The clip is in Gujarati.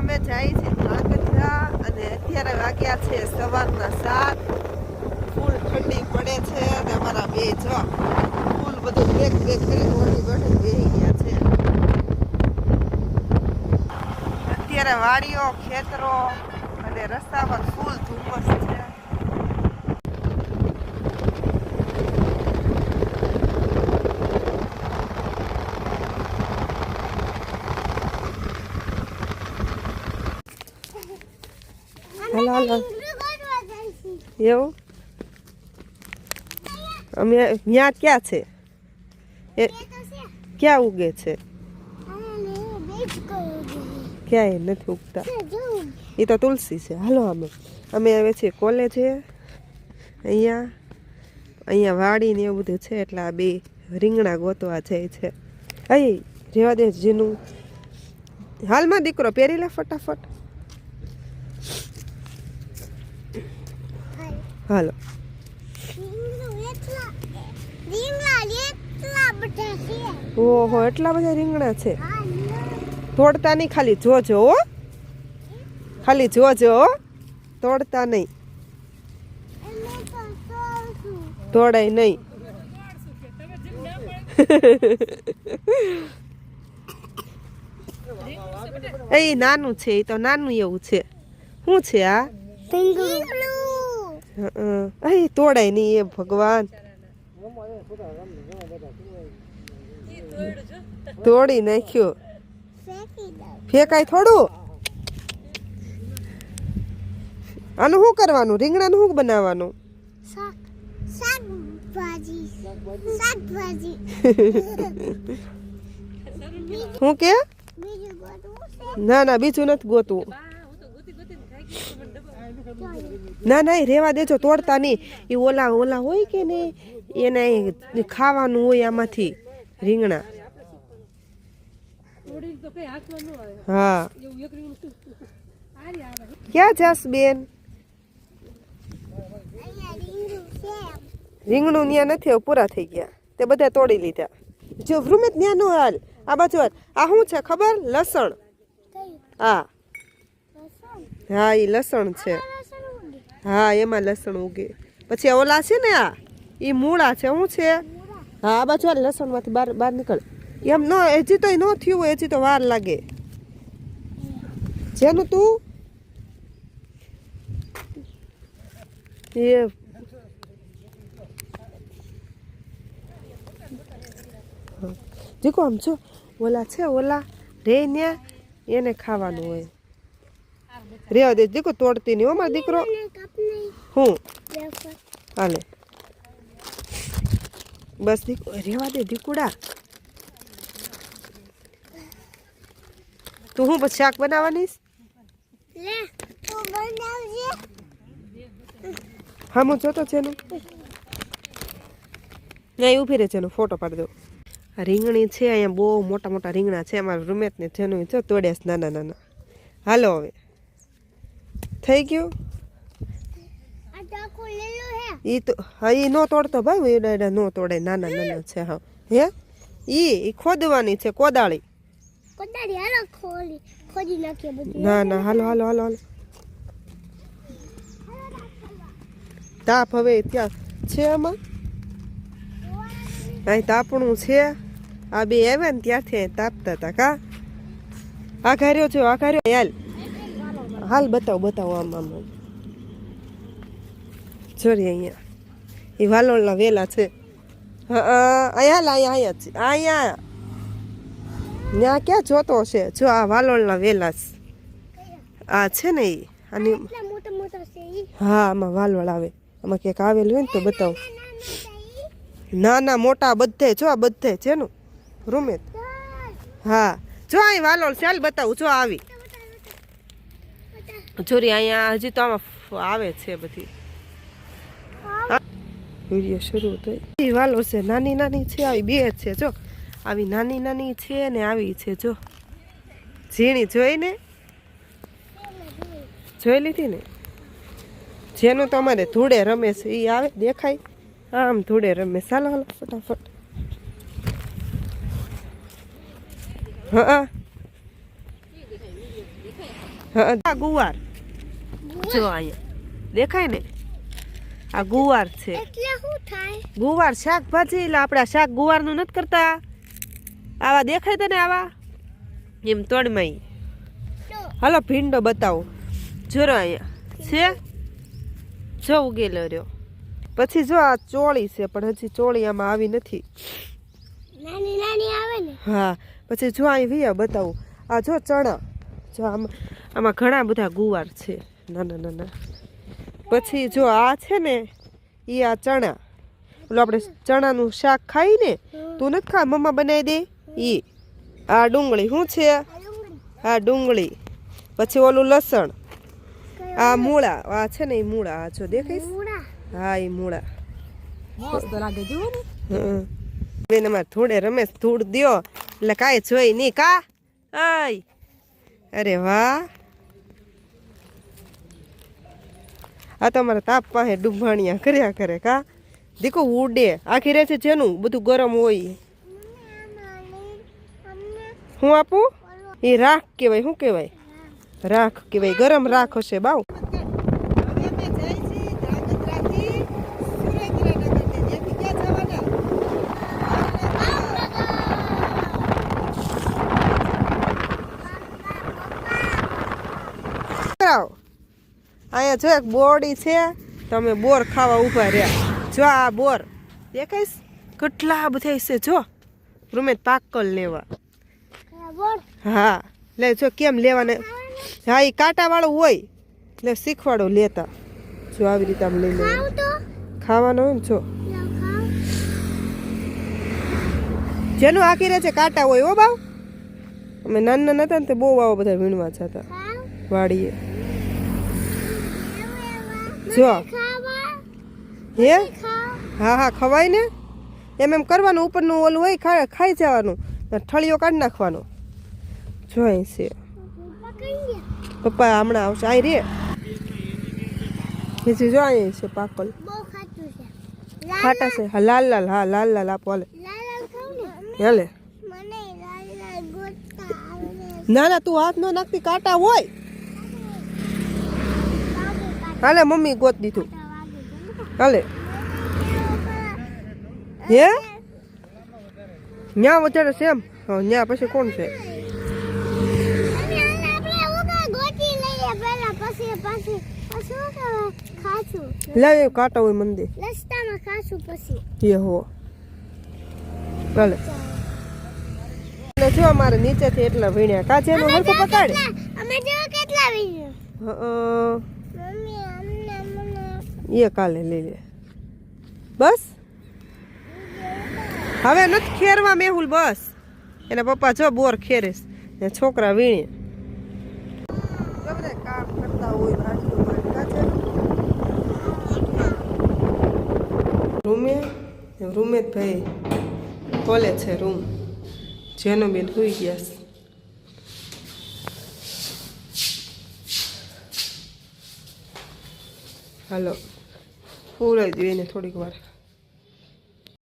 અમે જાય છે ધ્રાંગધ્રા અને અત્યારે વાગ્યા છે સવારના સાત. ફૂલ ઠંડી પડે છે અને અમારા બે જો ફૂલ બધું બેગ બેગ કરી ઓઢી બેઠી બેહી ગયા છે. અત્યારે વાડીઓ, ખેતરો અને રસ્તા પર ફૂલ ધુમ્મસ છે. હાલો હાલો. એવું? અમે ત્યાં ક્યાં છે? એ ક્યાં ઉગે છે? ક્યાંય નથી ઉગતા. એ તો તુલસી છે. હાલો અમે. અમે આવે છીએ કોલેજે અહીંયા અહીંયા વાડી ને એવું બધું છે એટલે આ બે રીંગણા ગોતવા જાય છે. અહીં રેવા દે જીનું. હાલમાં દીકરો પહેરી લે ફટાફટ. હાલો. ઓહો, એટલા બધા રીંગણા છે. તોડતા નહીં, ખાલી જોજો, હો. ખાલી જોજો, હો. તોડતા નહીં. તોડાય નહીં. એ નાનું છે, એ તો નાનું એવું છે. શું છે આ? અહીં તોડાય નહીં એ ભગવાન. તોડી નાખ્યો. ફેંકાય થોડું. આનું શું કરવાનું? રીંગણાનું શું બનાવવાનું? શું કે? ના ના બીજું નથી ગોતવું ના ના રેવા દેજો તોડતા નહીં. એ ઓલા ઓલા હોય કે ને એને ખાવાનું હોય આમાંથી રીંગણા. હા. ક્યાં જાસ બેન? રીંગણું ત્યાં નથી પૂરા થઈ ગયા. તે બધા તોડી લીધા. જો વૃમિત ત્યાં નો હાલ. આ બાજુ હાલ. આ શું છે ખબર? લસણ. હા. હા એ લસણ છે. હા, એમાં લસણ ઉગે. પછી ઓલા છે ને આ એ મૂળા છે શું છે? હા, આ બાજુ લસણમાંથી બહાર બહાર નીકળ. એમ ન, હજી તો ન થયું હોય, હજી તો વાર લાગે. જેનું તું? એ. જીકો આમ છો ઓલા છે, ઓલા રે એને ખાવાનું હોય. રેવા દે દીકરો તોડતી નહીં હો મારો દીકરો. ને હું? હાલે. બસ દીકરો રેવા દે દીકુડા. તું હું પછી શાક બનાવવાની હા હું જોતો છે એનું ત્યાં ઊભી રહે છે એનો ફોટો પાડી દઉં. આ રીંગણી છે અહીંયા બહુ મોટા મોટા રીંગણા છે અમારા રૂમેતને જેનું જો તોડ્યા છે નાના નાના. હાલો હવે. થઈ ગયું? હે. ઈ તો હા ઈ નો તોડતો ભાઈ એડા એડા નો તોડે નાના નાના છે હા. હે? ઈ ઈ ખોદવાની છે કોદાળી. કોદાળી હાલો ખોલી ખોદી નાખીએ બધું. ના ના હાલો હાલો હાલો હાલો. તાપ હવે ત્યાં છે આમાં? અહીં તાપણું છે. આ બે આવ્યા ને ત્યાંથી તાપતા હતા કા? આ ઘાર્યો છો આ ઘાર્યો. હાલ. હાલ બતાવો બતાવો આમ આમ. જોરી અહીંયા. એ વાલોળના વેલા છે. હા અહીંયા હાલ અહીંયા અહીંયા છે. અહીંયા. ત્યાં ક્યાં જોતો છે? જો આ વાલોળના વેલા છે. આ છે ને એ ઈ? હા આમાં વાલોળ આવે. આમાં ક્યાંક આવેલું હોય ને તો બતાવો. ના ના મોટા બધે જો આ બધે છે નું રૂમે હા. જો અહીં વાલોળ ચાલ બતાવું. જો આવી. જોરી અહીંયા હજી તો આમાં આવે છે બધી. વીડિયો શરૂ થઈ. વાલો છે, નાની નાની છે, આવી બે છે, જો. આવી નાની નાની છે ને આવી છે, જો. ઝીણી જોઈને જોઈ લીધી ને? જેનું તમારે ધૂળે રમે છે એ આવે, દેખાય. આમ ધૂળે રમે. ચાલો, હાલો, ફટાફટ. હા. હા ગુવાર. જો અહીંયા. દેખાય ને? આ ગુવાર છે. ગુવાર શાકભાજી એટલે આપણે શાક ગુવારનું નથી કરતા. આવા દેખાય તને આવા? એમ તોડમાં હાલો ભીંડો બતાવો. જોરો અહીંયા. છે? જો ઉગેલો રહ્યો. પછી જો આ ચોળી છે પણ હજી ચોળી આમાં આવી નથી. નાની નાની આવે ને? હા પછી જો અહીં વિયા બતાવું. આ જો ચણા. જો આમાં આમાં ઘણા બધા ગુવાર છે. નાના નાના. પછી જો આ છે ને એ આ ચણા. એટલે આપણે ચણાનું શાક ખાઈ ને તું નથી ખા મમ્મા બનાવી દે. એ આ ડુંગળી. શું છે? આ ડુંગળી. પછી ઓલું લસણ. આ મૂળા. આ છે ને એ મૂળા. આ જો દેખાઈશ હા એ મૂળા. લાગે બેન અમારે થોડે રમેશ ધૂળ દ્યો. એટલે કાંઈ જોઈ નહીં. કા? અય અરે વાહ. આ તમારે તાપ પાસે ડૂંભાણિયા કર્યા કરે કા? દીકો ઉડે. આખી રહે છે જેનું બધું ગરમ હોય. હું આપું? એ રાખ કહેવાય, શું કહેવાય? રાખ કહેવાય, ગરમ રાખ હશે બાવ અહીંયા જો એક બોરડી છે તમે બોર ખાવા ઊભા રહ્યા. જો આ બોર દેખાઈશ? કેટલા બધા છે જો. રૂમે પાકલ લેવા. હા લે જો કેમ લેવાને? હા એ કાંટાવાળું હોય. એટલે શીખવાડો લેતા. જો આવી રીતે આમ લઈ લેવા. ખાવાનો હોય ને જો જેનું આખી રહે છે કાંટા હોય હો બાવ. અમે નાના નતા ને તે બહુ આવા બધા વીણવા જતા. વાડીએ. જો. હે? હા? હા ખવાય ને? એમ એમ કરવાનું ઉપરનું ઓલું હોય ખાઈ જવાનું. ઠળીઓ કાઢી નાખવાનો. જો અહીં છે. પપ્પા હમણાં આવશે. અહીં રે. બીજું જો અહીં છે પાકલ. ખાટા છે. હા લાલ લાલ હા લાલ લાલ આપો હાલે. હાલે. ના ના તું હાથ ન નાખતી કાંટા હોય. હાલે મમ્મી ગોત દીધું. હાલે. હે? ન્યા વધારે છે એમ? ન્યા પછી કોણ છે? લાવે કાંટા હોય મંદિર. રસ્તામાં ખાશું પછી એ હો. હાલે. જો અમારે નીચેથી એટલા વીણ્યા. કાચેનું હરખું પકાડે અમે જો કેટલા વિડિયો હં, મમ્મી અમને મને એ કાલે લઈ લે. બસ. હવે નથી ખેરવા મેહુલ બસ. એના પપ્પા જો બોર ખેરેસ ને છોકરા વીણે. કામ કરતા હોય રૂમે રૂમે ભાઈ ખોલે છે રૂમ. જેનો બેન સુઈ ગયા છે. હાલો. પૂરાઈ જોઈએ ને થોડીક વાર.